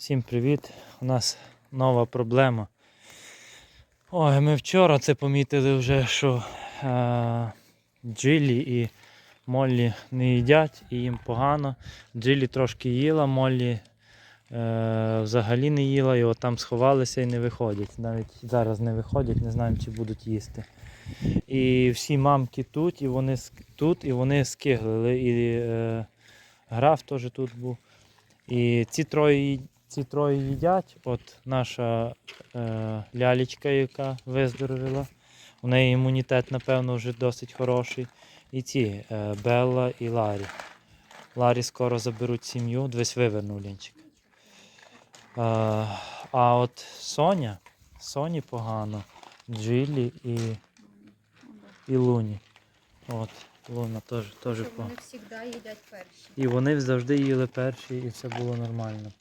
Всім привіт! У нас нова проблема. Ой, ми вчора це помітили вже, що е, Джилі і Моллі не їдять і їм погано. Джилі трошки їла, Моллі е, взагалі не їла, і от там сховалися і не виходять. Навіть зараз не виходять, не знаємо, чи будуть їсти. І всі мамки тут, і вони тут, і вони скиглили. І е, граф теж тут був. І ці троє, ці троє їдять. От наша е, лялечка, яка виздоровіла. У неї імунітет, напевно, вже досить хороший. І ці е, Белла і Ларі. Ларі скоро заберуть сім'ю, десь вивернув лінчик. Е, а от Соня, Соні погано, Джилі і, і Луні. От, Луна теж, теж погано. вони завжди їдять перші. І вони завжди їли перші, і все було нормально.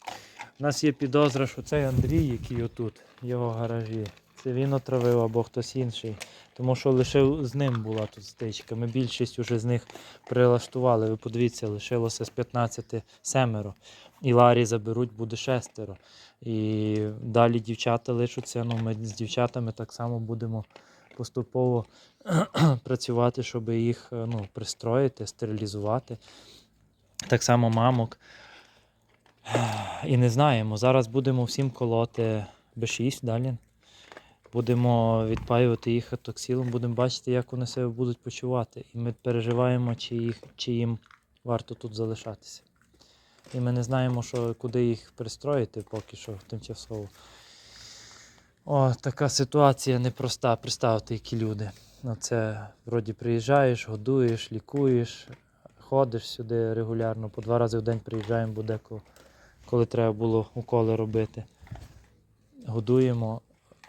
У нас є підозра, що цей Андрій, який отут, в його гаражі, це він отравив або хтось інший. Тому що лише з ним була тут стичка. Ми більшість уже з них прилаштували. Ви подивіться, лишилося з 15 семеро. І Ларі заберуть, буде шестеро. І далі дівчата лишаться. Ну, ми з дівчатами так само будемо поступово працювати, щоб їх е, ну, пристроїти, стерилізувати. Так само мамок. І не знаємо. Зараз будемо всім колоти Б6 далі. Будемо відпаювати їх атоксилом, будемо бачити, як вони себе будуть почувати. І ми переживаємо, чи, їх, чи їм варто тут залишатися. І ми не знаємо, що, куди їх пристроїти поки що тимчасово. О, така ситуація непроста. Представте, які люди. Ну, це вроді приїжджаєш, годуєш, лікуєш, ходиш сюди регулярно, по два рази в день приїжджаємо, бо деколи, коли треба було уколи робити. Годуємо,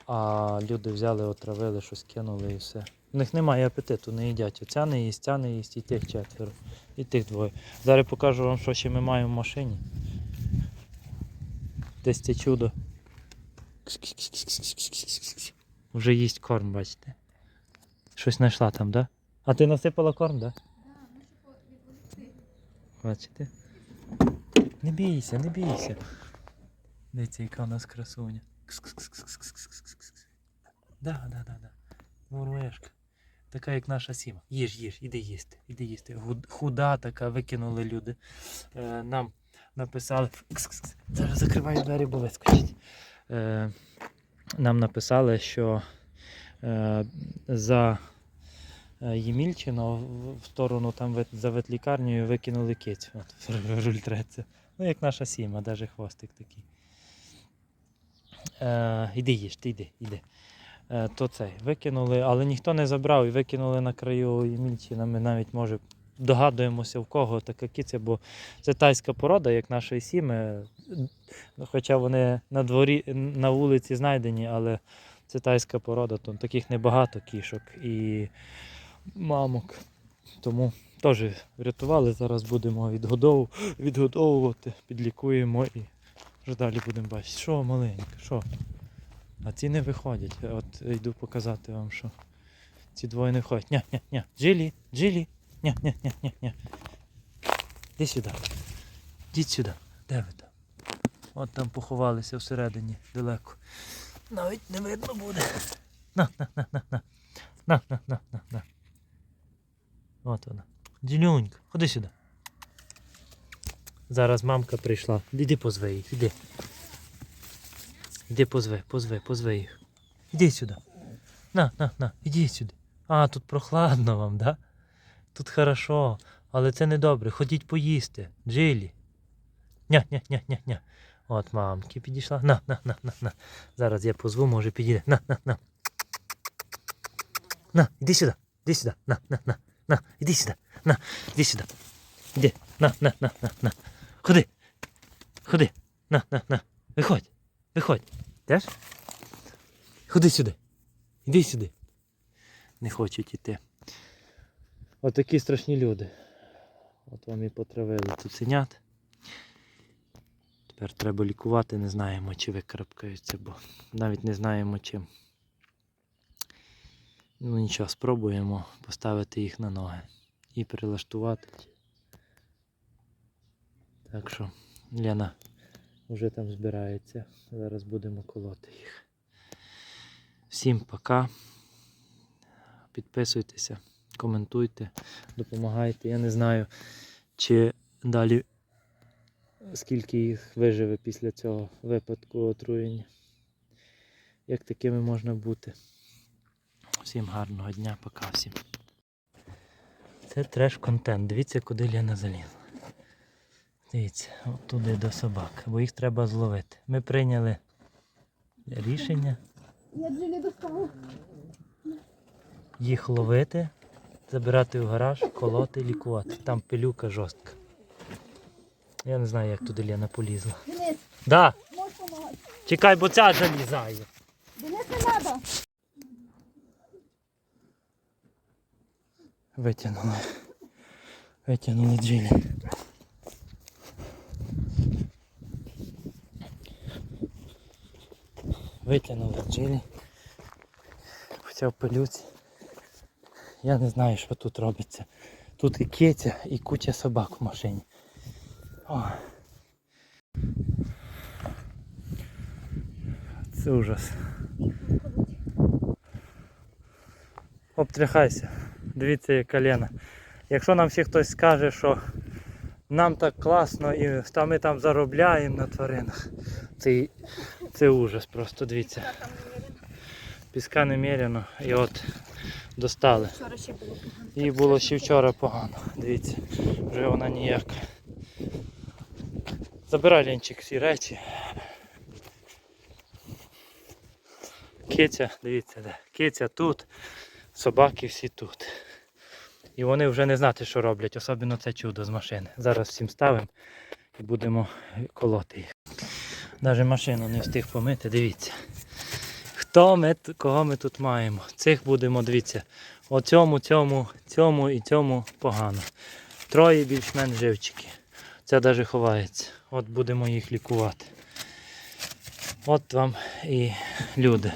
а люди взяли, отравили, щось кинули і все. У них немає апетиту, не їдять. Оця не їсть, ця не їсть, і тих четверо, і тих двоє. Зараз покажу вам, що ще ми маємо в машині. Десь це чудо. Вже їсть корм, бачите. Щось знайшла там, да? А ти насипала корм, да? Бачите? Не бійся, не бійся. Дивіться, яка у нас красуня. Да, да, да, да. Мурлешка. Така, як наша сіма. Їж, їж, іди їсти, іди їсти. Худа така, викинули люди. Е, нам написали. Зараз закриваю двері, бо вискочить. Е, нам написали, що е, за е, Ємільчино в- сторону там за ветлікарнею викинули кицю. От. Ну, як наша сіма, навіть хвостик такий. Е, іди їж, ти йди, йди. Е, то цей викинули, але ніхто не забрав і викинули на краю Ємільчина. Ми навіть може догадуємося, в кого така киця, бо це тайська порода, як нашої сіми. Ну, Хоча вони на дворі, на вулиці знайдені, але це тайська порода, то таких небагато кішок і мамок. Тому теж врятували. Зараз будемо відгодову, відгодовувати, підлікуємо і вже далі будемо бачити. Що маленька, що? А ці не виходять. От йду показати вам, що ці двоє не виходять. Ня, ня, ня. Джилі, джилі. Ня, ня, ня, ня, ня. Іди сюди. Ідіть сюди. Де ви там? От там поховалися всередині далеко. Навіть не видно буде. На, на, на, на, на. На, на, на, на, на. От вона. Ділюнька, ходи сюди. Зараз мамка прийшла. Іди позви їх, іди. Іди позви, позви, позви їх. Іди сюди. На, на, на, іди сюди. А, тут прохладно вам, да? Тут хорошо, але це не добре. Ходіть поїсти. Джилі. Ня, ня, ня, ня, ня. От мамки підійшла. На, на, на, на, на. Зараз я позву, може підійде. На, на, на. На, іди сюди. Іди сюди. На, на, на. На, іди сюди. На, іди сюди. Іди. На, на, на, на, на. Ходи. Ходи. На, на, на. Виходь. Виходь. Теж? Ходи сюди. Іди сюди. Не хочуть іти. Отакі страшні люди. От вам і потравили цуценят. Тепер треба лікувати, не знаємо, чи викарабкаються, бо навіть не знаємо чим. Ну нічого, спробуємо поставити їх на ноги і прилаштувати. Так що, Лена вже там збирається. Зараз будемо колоти їх. Всім пока. Підписуйтеся, коментуйте, допомагайте. Я не знаю, чи далі скільки їх виживе після цього випадку отруєння. Як такими можна бути. Всім гарного дня, пока всім. Це треш-контент. Дивіться, куди Лена залізла. Дивіться, от туди до собак, бо їх треба зловити. Ми прийняли рішення їх ловити, забирати в гараж, колоти, лікувати. Там пилюка жорстка. Я не знаю, як туди Лена полізла. Да, чекай, бо ця залізає. Денис, не треба. Витягнули. Витягнули джилі. Витягнули джилі. Хоча в пилюці. Я не знаю, що тут робиться. Тут і киця, і куча собак в машині. О. Це ужас. Обтряхайся. Дивіться, яка Лена. Якщо нам ще хтось скаже, що нам так класно і та ми там заробляємо на тваринах, це, це ужас просто, дивіться. Піска немерено і от достали. Ще було. Ще вчора погано. Дивіться, вже вона ніяка. Забирай Ленчик всі речі. Киця, дивіться, де. Киця тут, собаки всі тут. І вони вже не знати, що роблять, особливо це чудо з машини. Зараз всім ставимо і будемо колоти їх. Навіть машину не встиг помити, дивіться. Хто ми, кого ми тут маємо? Цих будемо, дивіться. Оцьому, цьому, цьому і цьому погано. Троє більш-менш живчики. Це навіть ховається. От будемо їх лікувати. От вам і люди.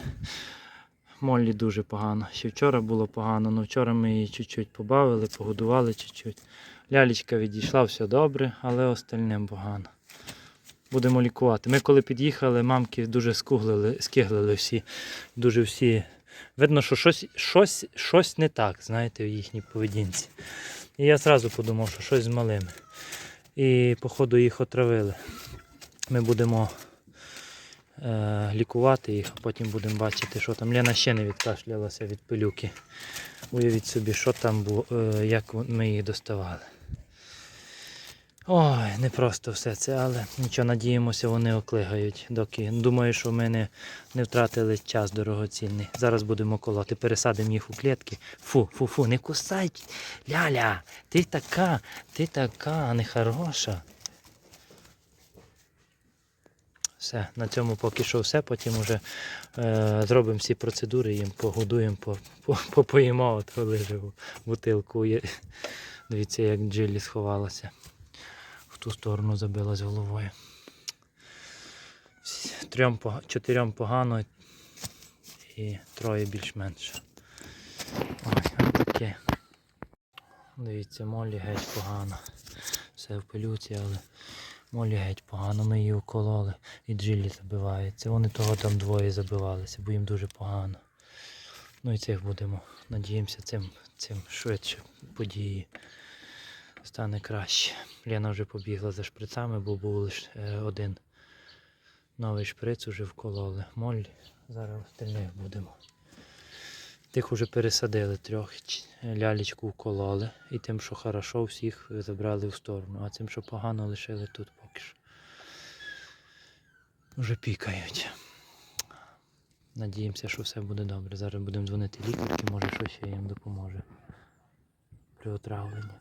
Моллі дуже погано. Ще вчора було погано, але вчора ми її чуть-чуть побавили, погодували чуть-чуть. Лялечка відійшла, все добре, але остальним погано. Будемо лікувати. Ми коли під'їхали, мамки дуже скуглили, скиглили всі. Дуже всі. Видно, що щось, щось, щось не так, знаєте, в їхній поведінці. І я одразу подумав, що щось з малими. І, походу, їх отравили. Ми будемо лікувати їх, а потім будемо бачити, що там. Лена ще не відкашлялася від пилюки. Уявіть собі, що там було, е, як ми їх доставали. Ой, не просто все це, але нічого, надіємося, вони оклигають. Доки думаю, що ми не, не втратили час дорогоцінний. Зараз будемо колоти, пересадимо їх у клітки. Фу, фу, фу, не кусай. Ляля, ти така, ти така нехороша. Все, на цьому поки що все. Потім вже е, зробимо всі процедури, їм погодуємо, по, по, попоїмо, от вилежив бутилку. Дивіться, як Джилі сховалася. В ту сторону забилась головою. Трьом, чотирьом погано і троє більш-менш. Ось таке. Дивіться, молі геть погано. Все в пилюці, але молі геть погано. Ми її укололи і джилі забивається. Вони того там двоє забивалися, бо їм дуже погано. Ну і цих будемо. Надіємося, цим, цим швидше події стане краще. Лена вже побігла за шприцами, бо був лише е, один новий шприц уже вкололи. Моль, зараз остальних будемо. Тих уже пересадили трьох, лялечку укололи. І тим, що хорошо, всіх забрали в сторону, а тим, що погано, лишили тут поки що. Вже пікають. Надіємося, що все буде добре. Зараз будемо дзвонити лікарки, може щось їм допоможе при отравленні.